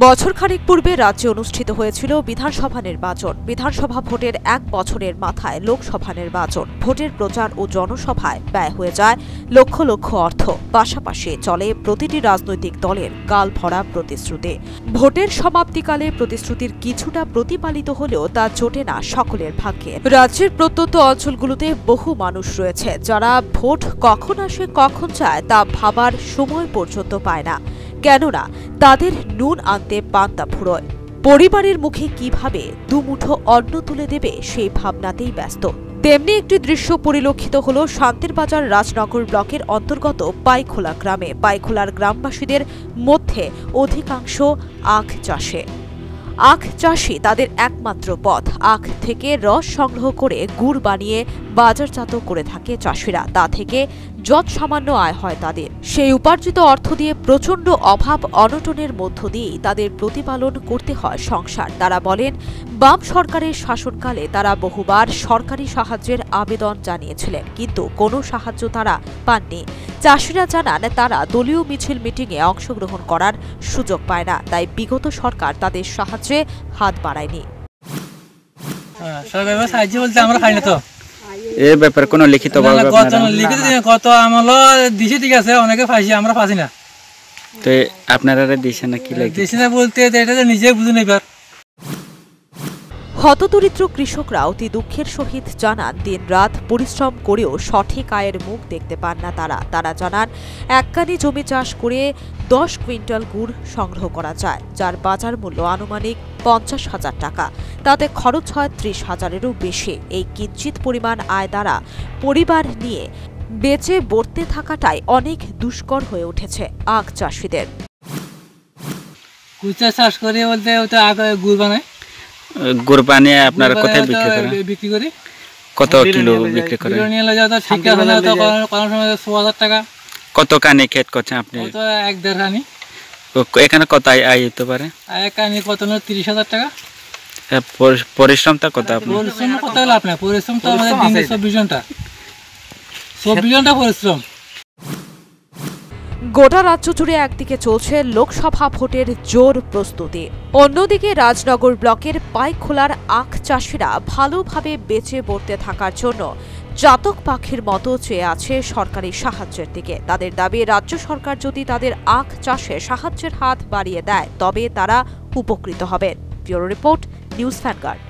বছর খানেক পূর্বে রাজ্যে অনুষ্ঠিত হয়েছিল বিধানসভা নির্বাচন। বিধানসভা ভোটের এক বছরের মাথায় লোকসভা নির্বাচন। ভোটের প্রচার ও জনসভায় ব্যয় হয়ে যায় লক্ষ লক্ষ অর্থ। পাশাপাশি চলে প্রতিটি রাজনৈতিক দলের গাল ভরা প্রতিশ্রুতি। ভোটের সমাপ্তিকালে প্রতিশ্রুতির কিছুটা প্রতিপালিত হলেও তা জোটে না সকলের ভাগ্যে। রাজ্যের প্রত্যন্ত অঞ্চলগুলোতে বহু মানুষ রয়েছে যারা ভোট কখন আসে কখন যায় তা ভাবার সময় পর্যন্ত পায় না। কেননা তাদের নুন আনতে পান্তা ফুরোয়। পরিবারের মুখে কীভাবে দুমুঠো অন্ন তুলে দেবে সেই ভাবনাতেই ব্যস্ত। তেমনি একটি দৃশ্য পরিলক্ষিত হল শান্তির বাজার রাজনগর ব্লকের অন্তর্গত পাইখোলা গ্রামে। পাইখোলার গ্রামবাসীদের মধ্যে অধিকাংশ আখ চাষে। আখ চাষি তাদের একমাত্র পথ। আখ থেকে রস সংগ্রহ করে গুড় বানিয়ে বাজারজাত করে থাকে চাষিরা। তা থেকে যত সামান্য আয় হয় তাদের। সেই উপার্জিত অর্থ দিয়ে প্রচণ্ড অভাব অনটনের মধ্য দিয়েই তাদের প্রতিপালন করতে হয় সংসার। তারা বলেন, বাম সরকারের শাসনকালে তারা বহুবার সরকারি সাহায্যের আবেদন জানিয়েছিলেন, কিন্তু কোনো সাহায্য তারা পাননি। চাষিরা জানান, তারা দলীয় মিছিল মিটিংয়ে অংশগ্রহণ করার সুযোগ পায় না। তাই বিগত সরকার তাদের সাহায্যে হাত বাড়ায়নি। হ্যাঁ, সরকার সাহায্য বলতে আমরা খাই না তো। এর ব্যাপারে কোনো লিখিত কত আমল আমলো দিছে ঠিক আছে অনেকে ফাইছি আমরা ফাঁসি না। তো আপনারা দিছে না কি লাগে দিছে না বলতে এটা তো নিজে বুঝুন এবার। হতদরিদ্র কৃষকরা অতি দুঃখের সহিত জানান, দিনরাত পরিশ্রম করেও সঠিক আয়ের মুখ দেখতে পান না তারা। তারা জানান, এককানি জমি চাষ করে দশ কুইন্টাল গুড় সংগ্রহ করা যায়, যার বাজার মূল্য আনুমানিক পঞ্চাশ হাজার টাকা। তাতে খরচ হয় ত্রিশ হাজারেরও বেশি। এই কিঞ্চিত পরিমাণ আয় দ্বারা পরিবার নিয়ে বেঁচে বর্তে থাকাটাই অনেক দুষ্কর হয়ে উঠেছে আখ চাষিদের। কুচা চাষ করে বলতে ওটা আগে গুড় বানায়। আপনারা কোথায় বিক্রি করেন? বিক্রি করি। কত কিলো বিক্রি করেন? কিলো নিয়ে যাওয়া তো ঠিক আছে না তো কোনো- কোনো সময় ছ হাজার টাকা। কত কানি ক্ষেত করছেন আপনি? তো এক দেড় কানি। এখানে কত আয় হতে পারে? এক কানি কত হলো তিরিশ হাজার টাকা। পরিশ্রমটা কত আপনার? পরিশ্রম কত হলো আপনার পরিশ্রম তো আমাদের দিনে চব্বিশ ঘণ্টা। চব্বিশ ঘণ্টা পরিশ্রম। গোটা রাজ্য জুড়ে একদিকে চলছে লোকসভা ভোটের জোর প্রস্তুতি। অন্যদিকে রাজনগর ব্লকের পাইখোলার আখ চাষিরা ভালোভাবে বেঁচে পড়তে থাকার জন্য জাতক পাখির মতো চেয়ে আছে সরকারি সাহায্যের দিকে। তাদের দাবি, রাজ্য সরকার যদি তাদের আখ চাষে সাহায্যের হাত বাড়িয়ে দেয়, তবে তারা উপকৃত হবেন ব্যুরো রিপোর্ট, নিউজ ভ্যানগার্ড